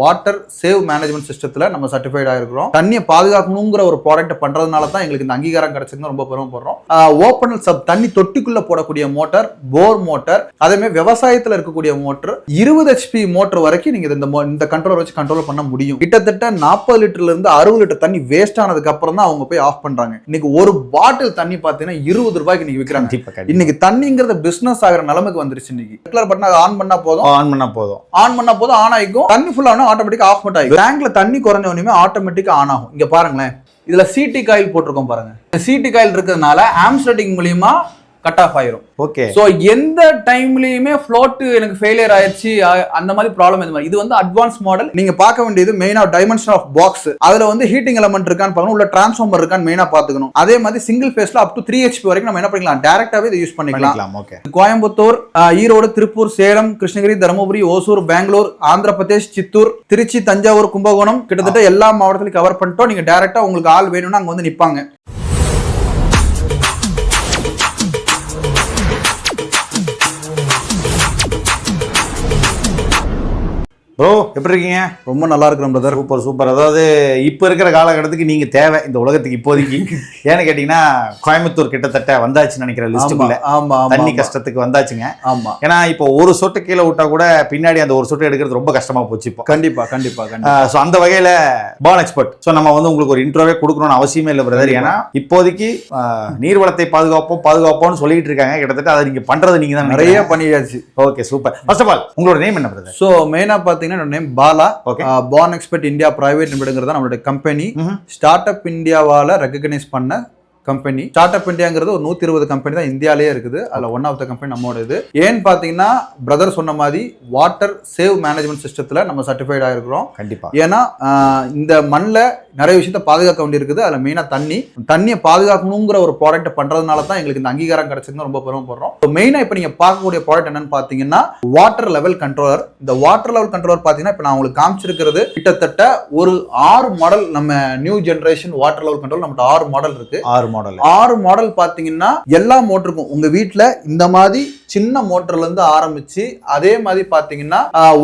Water save management சிஸ்டத்துல நம்ம certified ஆயிருக்கிறோம். தண்ணியை பாதுகாக்கணுங்கிற ஒரு ப்ராடக்ட் பண்றதுனால தான் எங்களுக்கு இந்த அங்கீகாரம் கிடைச்சதுன்னு ரொம்ப பெருமைப்படுறோம் ஓப்பனல் சப் தண்ணி தொட்டிக்குள்ள போடக்கூடிய மோட்டார் போர் மோட்டார் அதே மாதிரி விவசாயத்துல இருக்கக்கூடிய மோட்டர் இருபது ஹெச்பி மோட்டர் வரைக்கும் நீங்க இந்த இந்த கண்ட்ரோல் வச்சு கண்ட்ரோல் பண்ண முடியும். கிட்டத்தட்ட நாற்பது லிட்டர்ல இருந்து அறுபது லிட்டர் தண்ணி வேஸ்ட் ஆனதுக்கு அப்புறம் தான் அவங்க போய் ஆஃப் பண்றாங்க. இன்னைக்கு ஒரு பாட்டில் தண்ணி பார்த்தீங்கன்னா இருபது ரூபாய்க்கு நீங்க விற்கிறாங்க இன்னைக்கு தண்ணிங்கிறது பிசினஸ் ஆகிற நிலைமைக்கு வந்துருச்சு இன்னைக்கு. பட்டன் ஆன் பண்ணா போதும். ஆன் பண்ணா போதும். ஆன் பண்ணா போதும் ஆன் ஆகிக்கும் தண்ணி ஃபுல் ஆனா ஆட்டோமேட்டிக் ஆஃப் மட்டும் ஆகும் டேங்க்ல தண்ணி குறைஞ்ச உடனே ஆட்டோமேட்டிக் ஆன் ஆகும். இங்க பாருங்களேன். இதுல சிடி காயில் போட்டிருக்கோம் பாருங்க. சிடி காயில் இருக்கிறதுனால ஆம்ஸ்டிங் மூலியமா கட் ஆஃப் ஆயிரும். ஓகே சோ எந்த டைம்லயுமே ஃப்ளோட் எனக்கு ஃபெயிலியர் ஆயிடுச்சு அந்த மாதிரி ப்ராப்ளம் இந்த மாதிரி இது வந்து அட்வான்ஸ் மாடல் நீங்க பார்க்க வேண்டியது மெயினா டைமென்ஷன் ஆஃப் பாக்ஸ் அதுல வந்து ஹீட்டிங் எலமெண்ட் இருக்கான்னு பார்க்கணும் உள்ள டிரான்ஸ்ஃபார்மர் இருக்கான்னு மெயினா பாத்துக்கணும் அதே மாதிரி சிங்கிள் ஃபேஸ்ல அப் டு த்ரீ ஹெச்பி வரைக்கும் நம்ம என்ன பண்ணிக்கலாம்? டேரக்டாவே இதை யூஸ் பண்ணிக்கலாம். ஓகே கோயம்புத்தூர் ஈரோடு திருப்பூர் சேலம் கிருஷ்ணகிரி தருமபுரி ஓசூர் பெங்களூர் ஆந்திர பிரதேஷ் சித்தூர் திருச்சி தஞ்சாவூர் கும்பகோணம். கிட்டத்தட்ட எல்லா மாவட்டத்திலையும் கவர் பண்ணிட்டோம். நீங்க டேரக்டா உங்களுக்கு ஆள் வேணும்னா அங்க வந்து நிப்பாங்க. ப்ரோ எப்படி இருக்கீங்க ரொம்ப நல்லா இருக்கிறோம் பிரதர் சூப்பர் சூப்பர் அதாவது இப்போ இருக்கிற காலகட்டத்துக்கு நீங்க தேவை இந்த உலகத்துக்கு இப்போதைக்கு. ஏன்னு கேட்டீங்கன்னா கோயம்புத்தூர் கிட்டத்தட்ட வந்தாச்சுன்னு நினைக்கிற லிஸ்ட்டுக்குள்ள ஆமா ஆமா, தண்ணி. கஷ்டத்துக்கு வந்தாச்சுங்க. ஆமா. ஏன்னா இப்போ ஒரு சொட்டு கீழே விட்டா கூட பின்னாடி அந்த ஒரு சொட்டு எடுக்கிறது ரொம்ப கஷ்டமா போச்சு இப்போ. கண்டிப்பா கண்டிப்பா கண்டிப்பா. ஸோ அந்த வகையில பான் எக்ஸ்பர்ட் ஸோ நம்ம வந்து உங்களுக்கு ஒரு இன்ட்ரோவே கொடுக்கணும்னு அவசியமே இல்லை பிரதர் ஏன்னா இப்போதைக்கு நீர்வளத்தை பாதுகாப்போம் பாதுகாப்போம்னு சொல்லிட்டு இருக்காங்க. கிட்டத்தட்ட அதை நீங்க பண்றது நீங்க தான் நிறைய பண்ணியாச்சு. Okay super first of all உங்களோட நேம் என்ன பிரதர் ஸோ மெயினாக பார்த்தீங்கன்னா name Bala. Born expert India private லிமிடுங்கிறத நம்மளுடைய கம்பெனி. ஸ்டார்ட் அப் இந்தியாவால் ரெகக்னைஸ் பண்ண கம்பெனி ஸ்டார்ட் அப் இந்தியாங்கிறது ஒரு நூற்றி இருபது கம்பெனி தான் இந்தியாலேயே இருக்குது. அதில் ஒன் ஆஃப் த கம்பெனி நம்மளோட இது ஏன்னு பார்த்தீங்கன்னா பிரதர் சொன்ன மாதிரி வாட்டர் சேவ் மேனேஜ்மெண்ட் சிஸ்டத்தில் நம்ம சர்டிஃபைட் ஆயிருக்கிறோம். கண்டிப்பா. ஏன்னா இந்த மண்ணில் நிறைய விஷயத்த பாதுகாக்க வேண்டியிருக்குது. அதில் மெயினாக தண்ணி. தண்ணியை பாதுகாக்கணுங்கிற ஒரு ப்ராடக்ட் பண்ணுறதுனால தான் எங்களுக்கு இந்த அங்கீகாரம் கிடைச்சதுன்னு ரொம்ப பெருமைப்படுறோம். ஸோ மெயினாக இப்போ நீங்கள் பார்க்கக்கூடிய ப்ராடக்ட் என்னன்னு பார்த்தீங்கன்னா வாட்டர் லெவல் கண்ட்ரோலர் இந்த வாட்டர் லெவல் கண்ட்ரோலர் பார்த்தீங்கன்னா இப்போ நான் உங்களுக்கு காமிச்சிருக்கிறது கிட்டத்தட்ட ஒரு ஆறு மாடல் நம்ம new generation water level control நம்மகிட்ட ஆறு மாடல் இருக்கு. ஆறு மாடல் ஆறு மாடல் பாத்தீங்கன்னா எல்லா மோட்டருக்கும் உங்க வீட்ல இந்த மாதிரி சின்ன மோட்டர்ல இருந்து ஆரம்பிச்சு அதே மாதிரி பாத்தீங்கன்னா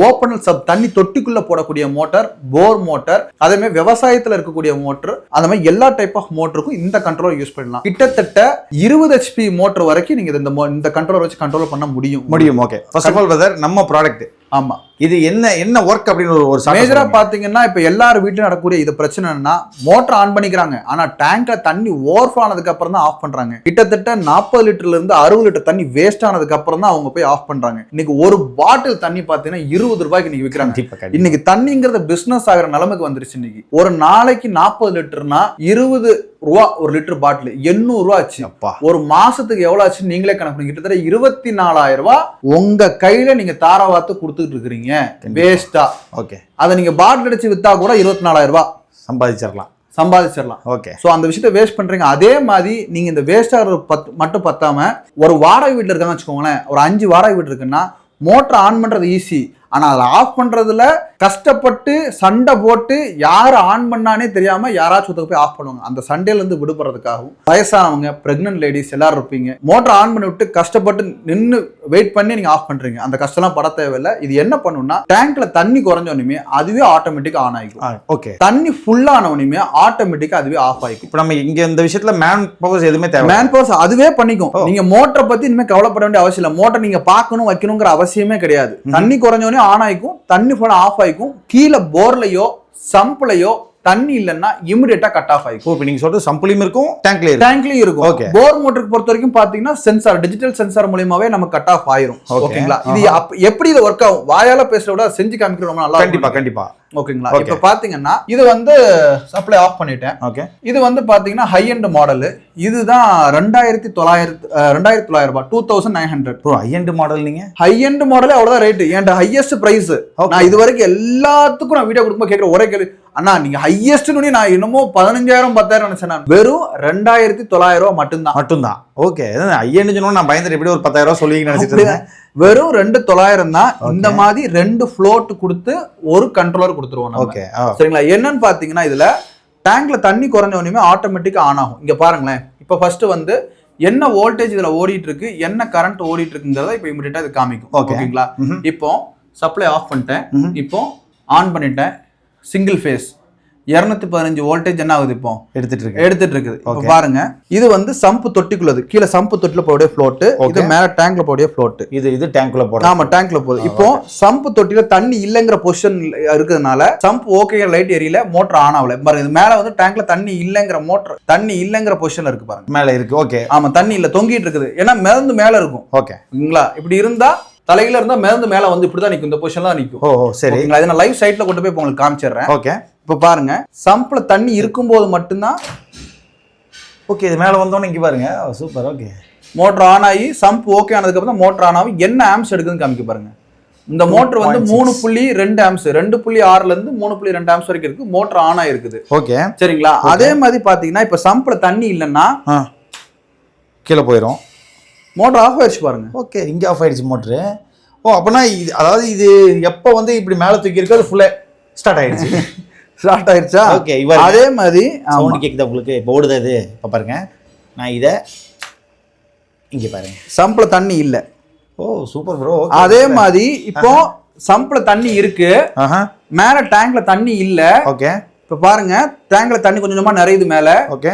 ஓப்பனல் சப் தண்ணி தொட்டிக்குள்ள போடக்கூடிய மோட்டார் போர் மோட்டார் அதே மாதிரி விவசாயத்துல இருக்கக்கூடிய மோட்டர் அந்த மாதிரி எல்லா டைப் ஆஃப் மோட்டருக்கும் இந்த கண்ட்ரோல் யூஸ் பண்ணலாம். கிட்டத்தட்ட இருபது ஹெச்பி மோட்டர் வரைக்கும் நீங்க இந்த இந்த கண்ட்ரோல் வச்சு கண்ட்ரோல் பண்ண முடியும். முடியும் okay first of all brother நம்ம ப்ராடக்ட் ஆமா. இது என்ன என்ன ஒர்க் அப்படின்னு ஒரு மேஜரா. பாத்தீங்கன்னா இப்ப எல்லார் வீட்லயும் நடக்கக்கூடிய இது பிரச்சனை என்னன்னா மோட்டர் ஆன் பண்ணிக்கிறாங்க. ஆனா டேங்க்ல தண்ணி ஓவர் ஆனதுக்கு அப்புறம் தான் ஆஃப் பண்றாங்க. கிட்டத்தட்ட நாற்பது லிட்டர்ல இருந்து அறுபது லிட்டர் தண்ணி வேஸ்ட் ஆனதுக்கு அப்புறம் தான் அவங்க போய் ஆஃப் பண்றாங்க. இன்னைக்கு ஒரு பாட்டில் தண்ணி பாத்தீங்கன்னா இருபது ரூபாய்க்கு நீங்க விற்கிறாங்க இன்னைக்கு தண்ணிங்கிறது பிசினஸ் ஆகிற நிலைமைக்கு வந்துருச்சு இன்னைக்கு. ஒரு நாளைக்கு நாற்பது லிட்டர்னா இருபது ரூபா ஒரு லிட்டர் பாட்டில் எண்ணூறு ரூபா ஆச்சு. அப்பா. ஒரு மாசத்துக்கு எவ்வளவு ஆச்சுன்னு நீங்களே கணக்கு கிட்டத்தட்ட இருபத்தி நாலாயிரம் ரூபாய் உங்க கையில நீங்க தாராவாத்து கொடுத்துட்டு இருக்கிறீங்க. வேஸ்டா ஓகே. அதை நீங்க பாட்டில் அடிச்சு வித்தா கூட இருபத்தி நாலாயிரம் ரூபாய் சம்பாதிச்சிடலாம். சம்பாதிச்சிடலாம். ஓகே. ஸோ அந்த விஷயத்த வேஸ்ட் பண்றீங்க. அதே மாதிரி நீங்க இந்த வேஸ்ட் ஆகிற பத் மட்டும் பத்தாம ஒரு வாடகை வீட்டில் இருக்காங்கன்னு வச்சுக்கோங்களேன். ஒரு அஞ்சு வாடகை வீடு இருக்குன்னா மோட்டர் ஆன் பண்றது ஈஸி ஆனா அதை ஆஃப் பண்றதுல கஷ்டப்பட்டு சண்டை போட்டு யார் ஆன் பண்ணானே தெரியாம யாராச்சும் ஒருத்தர் போய் ஆஃப் பண்ணுவாங்க. அந்த சண்டையில இருந்து விடுபடுறதுக்காகவும் வயசானவங்க பிரெக்னன்ட் லேடிஸ் எல்லாரும் இருப்பீங்க. மோட்டர் ஆன் பண்ணி விட்டு கஷ்டப்பட்டு நின்று வெயிட் பண்ணி நீங்க ஆஃப் பண்றீங்க. அந்த கஷ்டம்லாம் பட தேவையில்லை. இது என்ன பண்ணுன்னா டேங்க்ல தண்ணி குறைஞ்சோனுமே அதுவே ஆட்டோமேட்டிக் ஆன் ஆகிக்கும் ஓகே தண்ணி ஃபுல்லானவனுமே ஆட்டோமேட்டிக்கா அதுவே ஆஃப் ஆகிக்கும் இப்போ நம்ம இங்க இந்த விஷயத்துல மேன் பவர்ஸ் எதுவுமே தேவை மேன் பவர்ஸ் அதுவே பண்ணிக்கும். ஓ. நீங்க மோட்டரை பத்தி இனிமே கவலைப்பட வேண்டிய அவசியம் இல்லை. மோட்டர் நீங்க பார்க்கணும் வைக்கணுங்கிற அவசியமே கிடையாது. தண்ணி குறைஞ்சோடனே ஆன் ஆயிக்கும் தண்ணி ஃபுல்லா ஆஃப் ஆயிக்கும். கீழே போர்லயோ சம்ப்லயோ தண்ணி இல்லைன்னா இமிடியேட்டா கட் ஆஃப் ஆயிக்கும். ஓ இப்போ நீங்க சொல்றது சம்பளியும் இருக்கும் டேங்க்லயும் டேங்க்லயும் இருக்கும். Okay. போர் மோட்டருக்கு பொறுத்த வரைக்கும் பாத்தீங்கன்னா சென்சார் டிஜிட்டல் சென்சார் மூலியமாவே நம்ம கட் ஆஃப் ஆயிரும். ஓகேங்களா இது எப்படி இது ஒர்க் ஆகும்? வாயால பேசுறத விட செஞ்சு காமிக்கிறது ரொம்ப நல்லா கண்டிப்பா. கண்டிப்பா. ஓகேங்களா. இப்ப பாத்தீங்கன்னா இது வந்து சப்ளை ஆஃப் பண்ணிட்டேன். ஓகே இது வந்து பாத்தீங்கன்னா ஹை எண்ட் மாடல் இதுதான் ரெண்டாயிரத்தி தொள்ளாயிரத்து ரெண்டாயிரத்தி தொள்ளாயிரம் ரூபாய் two thousand nine hundred bro ஐஎன்டு model நீங்க? ஹை எண்ட் மாடலே அவ்வளவுதான் ரேட் என் ஹையஸ்ட் பிரைஸ். நான் இது வரைக்கும் எல்லாத்துக்கும் நான் வீடியோ கொடுக்கும்போது கேட்குற ஒரே கேள்வி அண்ணா நீங்க ஹையஸ்ட்னு நான் என்னமோ பதினஞ்சாயிரம் பத்தாயிரம் நினைச்சேன் நான். வெறும் ரெண்டாயிரத்தி தொள்ளாயிரம் ரூபாய் மட்டும்தான். மட்டும்தான் ஓகே ஐஎன்டு சொன்னா நான் பயந்துட்டு எப்படி ஒரு பத்தாயிரம் ரூபாய் சொல்லுவீங்கன்னு நினைச்சிட்டு வெறும் ரெண்டு தொள்ளாயிரம் தான். இந்த மாதிரி ரெண்டு ஃப்ளோட் கொடுத்து ஒரு கண்ட்ரோலர் கொடுத்துருவோம் ஓகே சரிங்களா? என்னன்னு பாத்தீங்கன்னா இதுல டேங்க்ல தண்ணி குறைஞ்ச உடனே ஆட்டோமேட்டிக்கா ஆன் ஆகும். இங்க பாருங்களேன். இப்போ ஃபர்ஸ்ட் வந்து என்ன வோல்டேஜ் இதுல ஓடிட்டு இருக்கு என்ன கரண்ட் ஓடிட்டு இருக்குங்கிறத இப்போ இமிடியட்டா இது காமிக்கும். ஓகேங்களா. இப்போ சப்ளை ஆஃப் பண்ணிட்டேன். இப்போ ஆன் பண்ணிட்டேன். சிங்கிள் ஃபேஸ் இரநூத்தி பதினஞ்சு வோல்டேஜ் என்ன ஆகுது இப்போ? எடுத்துட்டு இருக்கு. எடுத்துட்டு இருக்குது. இப்போ பாருங்க. இது வந்து சம்பு தொட்டிக்குள்ளது. கீழே சம்பு தொட்டில போடைய ஃப்ளோட்டு இது மேல டேங்க்ல போடைய ஃப்ளோட்டு இது இது டேங்க்ல போட ஆமா டேங்க்ல போகுது இப்போ சம்பு தொட்டில தண்ணி இல்லைங்கிற பொசிஷன் இருக்கிறதுனால சம்ப் ஓகே லைட் எரியல மோட்டர் ஆன் ஆகல. பாருங்க இது மேல வந்து டேங்க்ல தண்ணி இல்லைங்கிற மோட்டர் தண்ணி இல்லைங்கிற பொசிஷன்ல இருக்கு பாருங்க. மேல இருக்கு. ஓகே ஆமா தண்ணி இல்ல தொங்கிட்டு இருக்குது. ஏன்னா மிதந்து மேல இருக்கும். ஓகே ஓகேங்களா இப்படி இருந்தா தலையில இருந்தா மிதந்து மேல வந்து இப்படிதான் நிக்கும். இந்த பொசிஷன்ல தான் நிக்கும். ஓ சரி. இதை நான் லைவ் சைட்ல கொண்டு போய் உங்களுக்கு காமிச்சிடுறேன். ஓகே. இப்போ பாருங்க. சம்ப்ல தண்ணி இருக்கும்போது மட்டும்தான் ஓகே இது மேல வந்தோன்னு இங்க பாருங்க. Super okay. மோட்டர் ஆன் ஆகி சம்ப் ஓகே ஆனதுக்கு அப்புறம் மோட்டர் ஆன் ஆகி என்ன ஆம்ஸ் எடுக்குதுன்னு காமிக்க பாருங்க. இந்த மோட்டர் வந்து 2.6. மூணு புள்ளி ரெண்டு ஆம்ஸ் ரெண்டு புள்ளி ஆறுல இருந்து மூணு புள்ளி ரெண்டு ஆம்ஸ் வரைக்கும் இருக்கு. மோட்டர் ஆன் ஆயிருக்குது. ஓகே. சரிங்களா? அதே மாதிரி பாத்தீங்கன்னா இப்ப சம்ப்ல தண்ணி இல்லைன்னா கீழே போயிடும் மோட்டர் ஆஃப் ஆயிடுச்சு பாருங்க. ஓகே இங்க ஆஃப் ஆயிடுச்சு மோட்ரு ஓ அப்பனா இது அதாவது இது எப்போ வந்து இப்படி மேல தூக்கி இருக்கு அது ஃபுல்லா ஸ்டார்ட் ஆயிடுச்சு. ஸ்டார்ட் ஆயிடுச்சா? ஓகே இவர் அதே மாதிரி. சவுண்ட் கேக்குதா உங்களுக்கு? இப்போ ஓடுதா இது? இப்போ பாருங்க. நான் இதை இங்க பாருங்க. சம்ப்ல தண்ணி இல்ல. ஓ சூப்பர் ப்ரோ அதே மாதிரி இப்போ சம்ப்ல தண்ணி இருக்கு. மேல டேங்க்ல தண்ணி இல்ல. ஓகே இப்ப பாருங்க டேங்க்ல தண்ணி கொஞ்சம் கொஞ்சமா நிறையுது மேல. ஓகே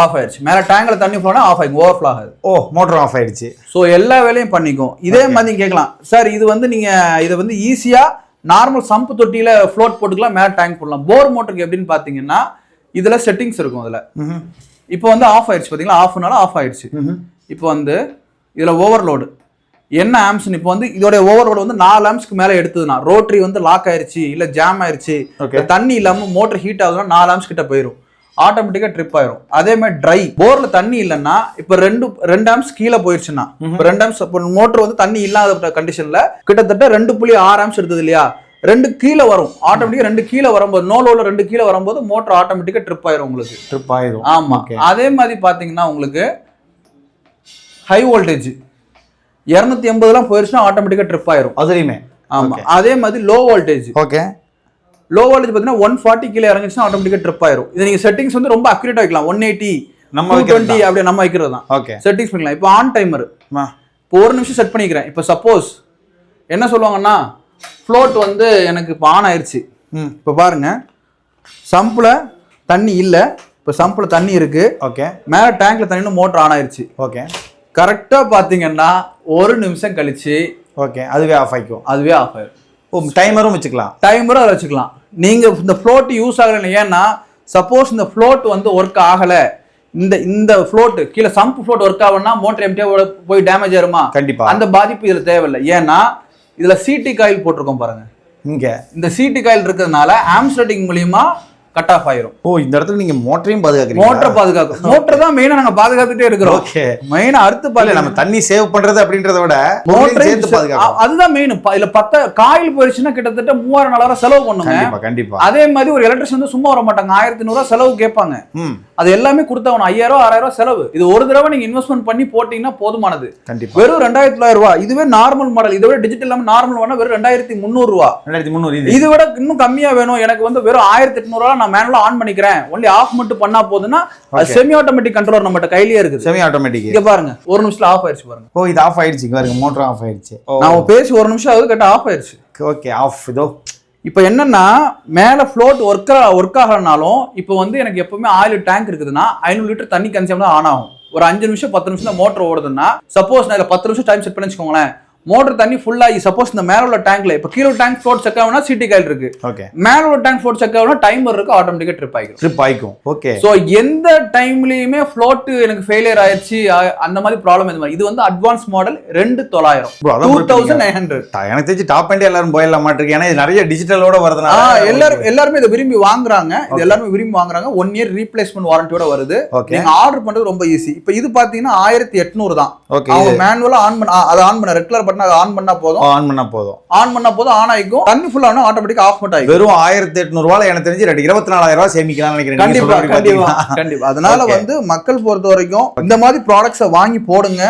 ஆஃப் ஆயிடுச்சு. மேல டேங்க்ல தண்ணி போனா ஆஃப் ஆகும் ஓவர்ஃப்ளோ ஆகுது. ஓ மோட்டர் ஆஃப் ஆயிடுச்சு. ஸோ எல்லா வேலையும் பண்ணிக்கும். இதே மாதிரி கேட்கலாம். சார் இது வந்து நீங்க இதை வந்து ஈஸியா நார்மல் சம்பு தொட்டியில ஃப்ளோட் போட்டுக்கலாம் மேல டேங்க் போடலாம். போர் மோட்டருக்கு எப்படின்னு பாத்தீங்கன்னா இதுல செட்டிங்ஸ் இருக்கும் அதுல. இப்போ வந்து ஆஃப் ஆயிடுச்சு பாத்தீங்களா? ஆஃப்னால ஆஃப் ஆயிடுச்சு. இப்போ வந்து இதுல ஓவர்லோடு என்ன ஆம்ஸ்னு இப்போ வந்து இதோட ஓவர்லோடு வந்து நாலு ஆம்ஸ்க்கு மேல எடுத்ததுன்னா ரோட்டரி வந்து லாக் ஆயிருச்சு இல்ல ஜாம். இல்ல தண்ணி இல்லாம மோட்டர் ஹீட் ஆகுதுன்னா நாலு ஆம்ஸ் கிட்ட போயிடும் ஆட்டோமேட்டிக்கா ட்ரிப் ஆயிரும். அதே மாதிரி ட்ரை போர்ல தண்ணி இல்லைன்னா இப்ப ரெண்டு ரெண்டு ஆம்ஸ் கீழே போயிருச்சுன்னா ரெண்டு ஆம்ஸ் இப்போ மோட்டர் வந்து தண்ணி இல்லாத கண்டிஷன்ல கிட்டத்தட்ட ரெண்டு புள்ளி ஆறு ஆம்ஸ் எடுத்தது இல்லையா? ரெண்டு கீழே வரும். ஆட்டோமேட்டிக்கா ரெண்டு கீழே வரும்போது நோ லோல ரெண்டு கீழே வரும்போது மோட்டர் ஆட்டோமேட்டிக்கா ட்ரிப் ஆயிரும் உங்களுக்கு. ட்ரிப் ஆயிடும் ஆமா. அதே மாதிரி பாத்தீங்கன்னா உங்களுக்கு ஹை வோல்டேஜ் இரநூத்தி எண்பதுலாம் போயிருச்சுன்னா ஆட்டோமேட்டிக்கா ட்ரிப் ஆயிரும். அதுலயுமே. ஆமா. அதே மாதிரி low voltage okay low voltage பார்த்தீங்கன்னா ஒன் ஃபார்ட்டி கீழே இறங்கிச்சுன்னா ஆட்டோமேட்டிக்கா ட்ரிப் ஆயிரும். இது நீங்க செட்டிங்ஸ் வந்து ரொம்ப அக்யூரேட்டா வைக்கலாம். ஒன் எயிட்டி நம்ம டுவெண்ட்டி அப்படி நம்ம வைக்கிறது தான் ஓகே செட்டிங்ஸ் பண்ணிக்கலாம். இப்போ ஆன் டைமர் இப்போ ஒரு நிமிஷம் செட் பண்ணிக்கிறேன். இப்போ சப்போஸ் என்ன சொல்லுவாங்கன்னா ஃப்ளோட் வந்து எனக்கு இப்போ ஆன் ஆயிருச்சு. ம். இப்போ பாருங்க. சம்பில் தண்ணி இல்லை. இப்போ சம்பில் தண்ணி இருக்கு. ஓகே மேலே டேங்க்ல தண்ணி மோட்டர் ஆன் ஆயிருச்சு. ஓகே கரெக்டாக பார்த்தீங்கன்னா ஒரு நிமிஷம் கழிச்சு ஓகே அதுவே ஆஃப் ஆயிக்கும். அதுவே ஆஃப் ஆயிரும். ஓ டைமரும் வச்சுக்கலாம். டைமரும் அதில் வச்சுக்கலாம். நீங்கள் இந்த ஃப்ளோட் யூஸ் ஆகலை ஏன்னா சப்போஸ் இந்த ஃப்ளோட் வந்து ஒர்க் ஆகலை. இந்த இந்த ஃப்ளோட் கீழே சம்ப் ஃப்ளோட் ஒர்க் ஆகணும்னா மோட்டர் எம்டியாக போய் டேமேஜ் ஆயிருமா? கண்டிப்பா. அந்த பாதிப்பு இதில் தேவையில்லை. ஏன்னா இதில் சிடி காயில் போட்டிருக்கோம் பாருங்க. இங்க. இந்த சிடி காயில் இருக்கிறதுனால ஆம்ஸ்லெட்டிங் மூலியமா கட் ஆஃப் ஆயிரும். ஓ இந்த இடத்துல நீங்க மோட்டரையும் பாதுகாக்கிறீங்க மோட்டர் பாதுகாக்கும். மோட்டர் தான் மெயினா நாங்க பாதுகாத்துட்டே இருக்கிறோம். ஓகே மெயினா அறுத்து பாருங்க நம்ம தண்ணி சேவ் பண்றது அப்படின்றத விட மோட்டர் சேர்த்து பாதுகாக்கணும். அதுதான் மெயின் இதுல பத்த காயில் போயிடுச்சுன்னா கிட்டத்தட்ட மூவாயிரம் நாலாயிரம் செலவு பண்ணுங்க. கண்டிப்பா கண்டிப்பா. அதே மாதிரி ஒரு எலக்ட்ரிஷன் வந்து சும்மா வர மாட்டாங்க. ஆயிரத்தி நூறுவா செலவு கேட்பாங்க. அது எல்லாமே கொடுத்தவன ஐயாயிரம் ஆறாயிரம் செலவு. இது ஒரு தடவை நீங்க இன்வெஸ்ட்மெண்ட் பண்ணி போட்டீங்கன்னா போதுமானது. கண்டிப்பா. வெறும் ரெண்டாயிரத்தி தொள்ளாயிரம் ரூபாய். இதுவே நார்மல் மாடல் இதை விட டிஜிட்டல் இல்லாம நார்மல் வேணா வெறும் ரெண்டாயிரத்தி முந்நூறு ரூபா. ரெண்டாயிரத்தி முந்நூறு இது விட இன்னும் கம்மியா வேணும். எனக்கு வந்து வெறும் ஆயிரத்தி எட்நூறுவா நான் மேனுவலா ஆன் பண்ணிக்கிறேன். ஒன்லி ஆஃப் மட்டும் பண்ணா போதுன்னா. செமி ஆட்டோமேட்டிக் கண்ட்ரோலர் நம்மகிட்ட கையிலேயே இருக்குது. செமி ஆட்டோமேட்டிக் இங்க பாருங்க. ஒரு நிமிஷத்துல ஆஃப் ஆயிடுச்சு பாருங்க. ஓ இது ஆஃப் ஆயிடுச்சு பாருங்க மோட்டர் ஆஃப் ஆயிடுச்சு நான் பேசி ஒரு நிமிஷம் ஆகுது கரெக்டா ஆஃப் ஆயிடுச்சு ஓகே ஆஃப் இதோ. இப்போ என்னன்னா மேலே ஃப்ளோட் ஒர்க் ஒர்க் ஆகலனாலும் இப்போ வந்து எனக்கு எப்பவுமே ஆயில் டேங்க் இருக்குதுன்னா ஐநூறு லிட்டர் தண்ணி கன்சியம் தான் ஆன் ஆகும். ஒரு அஞ்சு நிமிஷம் பத்து நிமிஷம் மோட்டர் ஓடுதுன்னா சப்போஸ் நான் இதில் பத்து நிமிஷம் டைம் செட் பண்ணி வச்சுக்கோங்களேன் மோட்டர் தண்ணி ஃபுல்லாகி சப்போஸ் இந்த மேல உள்ள டேங்க்ல இப்போ கீழே டேங்க் ஃப்ளோட் செக் ஆகுனா சிட்டி காயில் இருக்கு. ஓகே மேல உள்ள டேங்க் ஃப்ளோட் செக் ஆகுனா டைமர் இருக்கு ஆட்டோமேட்டிக்கா ட்ரிப் ஆகிடும் ட்ரிப் ஆயிக்கும் ஓகே ஸோ எந்த டைம்லயுமே ஃப்ளோட் எனக்கு ஃபெயிலியர் ஆயிடுச்சு அந்த மாதிரி ப்ராப்ளம் இந்த மாதிரி இது வந்து அட்வான்ஸ் மாடல் ரெண்டு தொள்ளாயிரம். டூ தௌசண்ட் நைன் ஹண்ட்ரட் எனக்கு தெரிஞ்சு டாப் அண்ட் எல்லாரும் போயிடலாம் மாட்டிருக்கு ஏன்னா இது நிறைய டிஜிட்டலோட வரதுனால எல்லாரும் எல்லாருமே இதை விரும்பி வாங்குறாங்க. இது எல்லாருமே விரும்பி வாங்குறாங்க. ஒன் இயர் ரீப்ளேஸ்மெண்ட் வாரண்டியோட வருது. நீங்க ஆர்டர் பண்றது ரொம்ப ஈஸி இப்போ இது பாத்தீங்கன்னா ஆயிரத்தி எட்நூறு தான். மேனுவலா ஆன் பண்ண அதை ஆன் பண்ண ரெட் கலர் பட்டன் ஆன் பண்ணா போதும். ஆன் பண்ணா போதும். ஆன் பண்ணா போதும் ஆன் ஆயிக்கும் தண்ணி ஃபுல் ஆனா ஆட்டோமேட்டிக் ஆஃப் மட்டும் ஆயிக்கும் வெறும் ஆயிரத்தி எட்நூறு ரூபாய் எனக்கு தெரிஞ்சு ரெண்டு இருபத்தி நாலாயிரம் ரூபாய் சேமிக்கலாம்னு நினைக்கிறேன். கண்டிப்பா கண்டிப்பா. கண்டிப்பா. அதனால. வந்து மக்கள் பொறுத்த வரைக்கும் இந்த மாதிரி ப்ராடக்ட்ஸை வாங்கி போடுங்க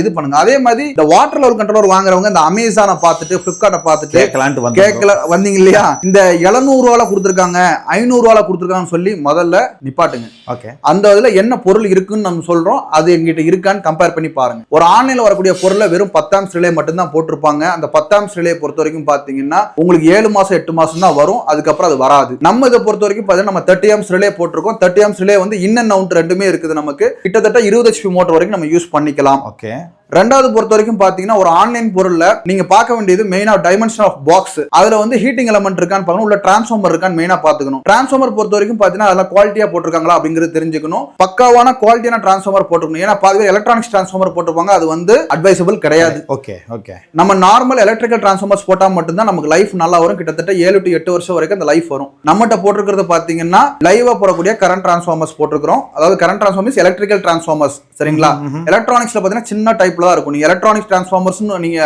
இது பண்ணுங்க. அதே மாதிரி இந்த வாட்டர் லெவல் கண்ட்ரோலர் வாங்குறவங்க இந்த அமேசானை பார்த்துட்டு பிளிப்கார்ட்டை பார்த்துட்டு கேட்கலான்ட்டு கேட்கல வந்தீங்க இல்லையா இந்த எழுநூறு ரூபால கொடுத்துருக்காங்க ஐநூறு ரூபால கொடுத்துருக்காங்கன்னு சொல்லி முதல்ல நிப்பாட்டுங்க. ஓகே அந்த இதுல என்ன பொருள் இருக்குன்னு நம்ம சொல்றோம் அது எங்கிட்ட இருக்கான்னு கம்பேர் பண்ணி பாருங்க. ஒரு ஆன்லைன்ல வரக்கூடிய பொருளை வெறும் பத்தாம் ரிலே மட்டும்தான் போட்டிருப்பாங்க. அந்த பத்தாம் ரிலே பொறுத்த வரைக்கும் பார்த்தீங்கன்னா உங்களுக்கு ஏழு மாதம் எட்டு மாதம் தான் வரும். அதுக்கப்புறம் அது வராது. நம்ம இதை பொறுத்த வரைக்கும் பார்த்தீங்கன்னா நம்ம தேர்ட்டி ஆம்ஸ் ரிலே போட்டிருக்கோம். தேர்ட்டி ஆம்ஸ் ரிலே வந்து இன் அண்ட் அவுட் ரெண்டுமே இருக்குது நமக்கு. கிட்டத்தட்ட இருபது ஹெச்பி மோட்டர் வரைக்கும் நம்ம யூஸ் பண்ணிக்கலாம். ஓகே ரெண்டாவது பொறுத்த வரைக்கும் பாத்தீங்கன்னா ஒரு ஆன்லைன் பொருள்ல நீங்க பார்க்க வேண்டியது மெயினா டைமென்ஷன் ஆஃப் பாக்ஸ் அதுல வந்து ஹீட்டிங் எலமெண்ட் இருக்கான்னு பார்க்கணும். உள்ள டிரான்ஸ்ஃபார்மர் இருக்கான்னு மெயினா பாத்துக்கணும் டிரான்ஸ்ஃபார்மர் பொறுத்த வரைக்கும் பாத்தீங்கன்னா அதெல்லாம் குவாலிட்டியா போட்டிருக்காங்களா அப்படிங்கிறது தெரிஞ்சுக்கணும். பக்காவான குவாலிட்டியான டிரான்ஸ்ஃபார்மர் போட்டுக்கணும் ஏன்னா பாதி பேர் எலக்ட்ரானிக்ஸ் டிரான்ஸ்ஃபார்மர் போட்டிருப்பாங்க. அது வந்து அட்வைசபிள் கிடையாது. ஓகே ஓகே நம்ம நார்மல் எலக்ட்ரிக்கல் டிரான்ஸ்ஃபார்மர்ஸ் போட்டா மட்டும்தான் நமக்கு லைஃப் நல்லா வரும். கிட்டத்தட்ட ஏழு டு எட்டு வருஷம் வரைக்கும் அந்த லைஃப் வரும். நம்மகிட்ட போட்டிருக்கிறது பாத்தீங்கன்னா லைவா போடக்கூடிய கரண்ட் டிரான்ஸ்ஃபார்மர்ஸ் போட்டிருக்கிறோம். அதாவது கரண்ட் டிரான்ஸ்ஃபார்மர்ஸ் எலக்ட்ரிக்கல் டிரான்ஸ்ஃபார்மர்ஸ் சரிங்களா? எலக்ட்ரானிக்ஸ்ல பாத்தீங்கன்னா சின்ன டைப்ல தான் இருக்கும். நீங்கள் எலக்ட்ரானிக்ஸ் டிரான்ஸ்ஃபார்மர்ஸ்னு நீங்க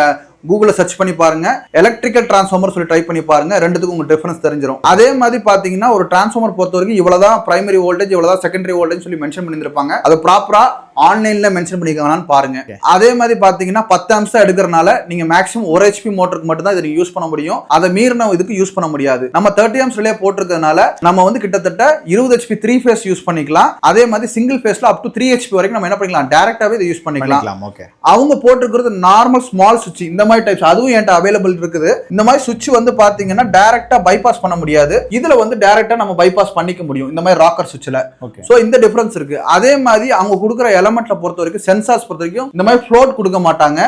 கூகுளில் சர்ச் பண்ணி பாருங்க. எலக்ட்ரிக்கல் டிரான்ஸ்ஃபார்மர் சொல்லி ட்ரை பண்ணி பாருங்க. ரெண்டுத்துக்கும் உங்களுக்கு டிஃபரன்ஸ் தெரிஞ்சிடும் அதே மாதிரி பாத்தீங்கன்னா ஒரு டிரான்ஸ்ஃபார்மர் பொறுத்த வரைக்கும் இவ்வளவுதான் பிரைமரி வோல்டேஜ் இவ்வளவுதான் செகண்டரி வோல்டேஜ் சொல்லி மென்ஷன் பண்ணியிருப்பாங்க அது ப்ராப்பராக ஆன்லைன்ல மென்ஷன் பண்ணிருக்காங்களான்னு பாருங்க. அதே மாதிரி பாத்தீங்கன்னா பத்து அம்சம் எடுக்கிறனால நீங்க மேக்ஸிமம் ஒரு ஹெச்பி மோட்டருக்கு மட்டும் தான் இதை யூஸ் பண்ண முடியும். அதை மீறின இதுக்கு யூஸ் பண்ண முடியாது. நம்ம தேர்ட்டி அம்ஸ் ரிலே போட்டிருக்கிறதுனால நம்ம வந்து கிட்டத்தட்ட இருபது ஹெச்பி த்ரீ ஃபேஸ் யூஸ் பண்ணிக்கலாம். அதே மாதிரி சிங்கிள் ஃபேஸ்ல அப் டு த்ரீ ஹெச்பி வரைக்கும் நம்ம என்ன பண்ணிக்கலாம்? டேரக்டாவே இதை யூஸ் பண்ணிக்கலாம். ஓகே அவங்க போட்டிருக்கிறது நார்மல் ஸ்மால் சுவிட்ச் இந்த மாதிரி டைப்ஸ் அதுவும் என்கிட்ட அவைலபிள் இருக்குது. இந்த மாதிரி சுவிட்ச் வந்து பாத்தீங்கன்னா டைரக்டா பைபாஸ் பண்ண முடியாது. இதுல வந்து டைரக்டா நம்ம பைபாஸ் பண்ணிக்க முடியும். இந்த மாதிரி ராக்கர் சுவிட்ச்ல சோ இந்த டிஃபரன்ஸ் இருக்கு. அதே மாதிரி அவங்க கொடுக்குற எலமெண்ட்ல பொறுத்த வரைக்கும் சென்சார்ஸ் பொறுத்த வரைக்கும் இந்த மாதிரி ஃப்ளோட் கொடுக்க மாட்டாங்க.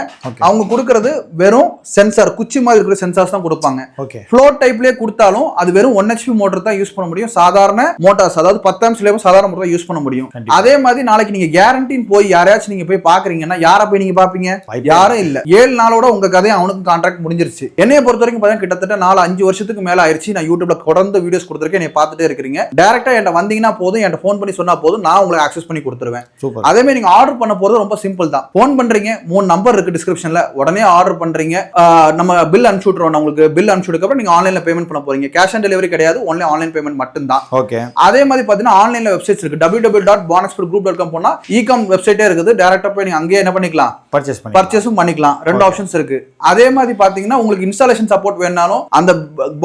அவங்க கொடுக்கறது வெறும் சென்சார் குச்சி மாதிரி இருக்கிற சென்சார்ஸ் தான் கொடுப்பாங்க. ஃப்ளோட் டைப்லயே கொடுத்தாலும் அது வெறும் ஒன் ஹெச்பி மோட்டர் தான் யூஸ் பண்ண முடியும். சாதாரண மோட்டார்ஸ் அதாவது பத்தாம் சிலேபஸ் சாதாரண மோட்டர் யூஸ் பண்ண முடியும். அதே மாதிரி நாளைக்கு நீங்க கேரண்டின்னு போய் யாரையாச்சும் நீங்க போய் பாக்குறீங்கன்னா யாரை போய் நீங்க பாப்பீங்க? யாரும் இல்ல. ஏழு நாளோட உங்க கதையை அவனுக்கு கான்ட்ராக்ட் முடிஞ்சிருச்சு. என்னைய பொறுத்த வரைக்கும் பாத்தீங்கன்னா கிட்டத்தட்ட நாலு அஞ்சு வருஷத்துக்கு மேல ஆயிருச்சு. நான் யூடியூப்ல தொடர்ந்து வீடியோஸ் கொடுத்துருக்கேன். என்னை பார்த்துட்டே இருக்கிறீங்க. டேரக்டா என்கிட்ட வந்தீங்கன்னா போதும். என்கிட்ட ஃபோன் பண்ணி சொன்னா போதும். நான் உங்களுக்கு ஆக்சஸ் பண்ணி கொடுத்துருவேன். சூப்பர் அதே மாதிரி நீங்க ஆர்டர் பண்ண போறது ரொம்ப சிம்பிள் தான். ஃபோன் பண்றீங்க மூணு நம்பர் இருக்கு டிஸ்கிரிப்ஷன்ல உடனே ஆர்டர் பண்றீங்க. நம்ம பில் அனுப்பிச்சு விட்றோம் உங்களுக்கு பில் அனுப்பிச்சு விட்டதுக்கப்புறம் நீங்க ஆன்லைன்ல பேமெண்ட் பண்ண போறீங்க. கேஷ் ஆன் டெலிவரி கிடையாது ஒன்லி ஆன்லைன் பேமெண்ட் மட்டும்தான். ஓகே அதே மாதிரி பாத்தீங்கன்னா ஆன்லைன்ல வெப்சைட்ஸ் இருக்கு. W W dot panexpert group dot com போனா இகாம் வெப்சைட்டே இருக்குது டேரக்டா போய் நீங்க அங்கேயே என்ன பண்ணிக்கலாம்? பர்ச்சேஸ் பர்ச்சேஸும் பண்ணிக்கலாம். ரெண்டு ஆப்ஷன்ஸ் இருக்கு. அதே மாதிரி பாத்தீங்கன்னா உங்களுக்கு இன்ஸ்டாலேஷன் சப்போர்ட் வேணாலும் அந்த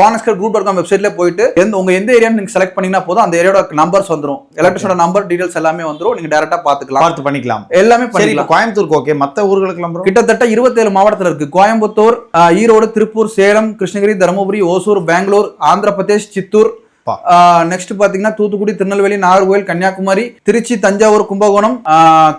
பானஸ்கர் குரூப் டாட் காம் வெப்சைட்ல போயிட்டு எந்த உங்க எந்த ஏரியான்னு நீங்க செலக்ட் பண்ணீங்கன்னா போதும். அந்த ஏரியாவோட நம்பர்ஸ் வந்துரும். எலக்ட்ரிஷனோட நம்பர் டீடைல்ஸ் எல்லாமே வந்துரும். நீங்க டேரக்டா பாத்துக்கலாம். பார்த்து பண்ணிக்கலாம். எல்லாமே சரி இப்ப பண்ணிக்கலாம் கோயம்புத்தூருக்கு ஓகே மத்த ஊர்களுக்கெல்லாம் ப்ரோ கிட்டத்தட்ட 27 மாவட்டத்துல இருக்கு. கோயம்புத்தூர் ஈரோடு திருப்பூர் சேலம் கிருஷ்ணகிரி தருமபுரி ஓசூர் பெங்களூர் ஆந்திர பிரதேஷ் சித்தூர். நெக்ஸ்ட் பாத்தீங்கன்னா தூத்துக்குடி திருநெல்வேலி நாகர்கோவில் கன்னியாகுமரி திருச்சி தஞ்சாவூர் கும்பகோணம்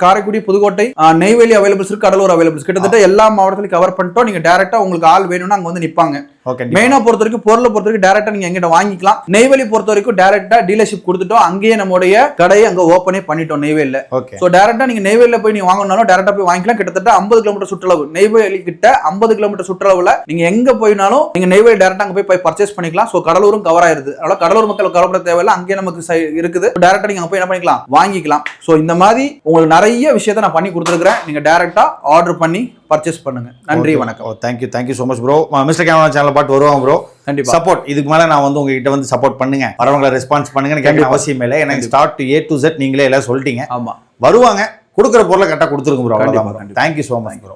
காரைக்குடி புதுக்கோட்டை நெய்வேலி அவைலபிள்ஸ் இருக்கு கடலூர் அவைலபிள்ஸ் கிட்டத்தட்ட எல்லா மாவட்டத்திலையும் கவர் பண்ணிட்டோம். நீங்க டேரக்டா உங்களுக்கு ஆள் வேணும்னா அங்க வந்து நிப்பாங்க. ஓகே மெயினா பொறுத்த வரைக்கும் பொருளை பொறுத்த வரைக்கும் டேரக்டா நீங்க எங்கிட்ட வாங்கிக்கலாம். நெய்வேலி பொறுத்த வரைக்கும் டேரக்டா டீலர்ஷிப் கொடுத்துட்டோம். அங்கேயே நம்மளுடைய கடையை அங்க ஓப்பனே பண்ணிட்டோம் நெய்வேலில. ஓகே சோ டேரக்டா நீங்க நெய்வேலியில போய் நீங்க வாங்கணும்னாலும் டேரக்டா போய் வாங்கிக்கலாம். கிட்டத்தட்ட 50 கிலோமீட்டர் சுற்றளவு. நெய்வேலி கிட்ட 50 கிலோமீட்டர் சுற்றளவுல நீங்க எங்க போயினாலும் நீங்க நெய்வேலி டேரக்டா அங்க போய் போய் பர்ச்சேஸ் பண்ணிக்கலாம். சோ கடலூரும் கவர் ஆயிருது. அதனால கடலூர் மக்கள் கவலைப்பட தேவையில்ல. அங்கேயே நமக்கு இருக்குது. டேரக்டா நீங்க போய் என்ன பண்ணிக்கலாம்? வாங்கிக்கலாம். சோ இந்த மாதிரி உங்களுக்கு நிறைய விஷயத்த நான் பண்ணி கொடுத்துருக்கேன் நீங்க டேரக்டா ஆர்டர் பண்ணி பர்ச்சேஸ் பண்ணுங்க. நன்றி வணக்கம். Thank you thank you so much bro mister camera channel பாட்டு வருவாங்க ப்ரோ கண்டிப்பா. சப்போர்ட் இதுக்கு மேல நான் வந்து உங்ககிட்ட வந்து சப்போர்ட் பண்ணுங்க. வரவங்களை ரெஸ்பான்ஸ் பண்ணுங்கன்னு கேட்க. அவசியம் இல்லை. எனக்கு start to A to Z நீங்களே எல்லாம் சொல்லிட்டீங்க. ஆமா. வருவாங்க. கொடுக்குற பொருளை கரெக்டாக கொடுத்துருங்க ப்ரோ கண்டிப்பா, அவ்வளோதான் கண்டிப்பா. Thank you so much bro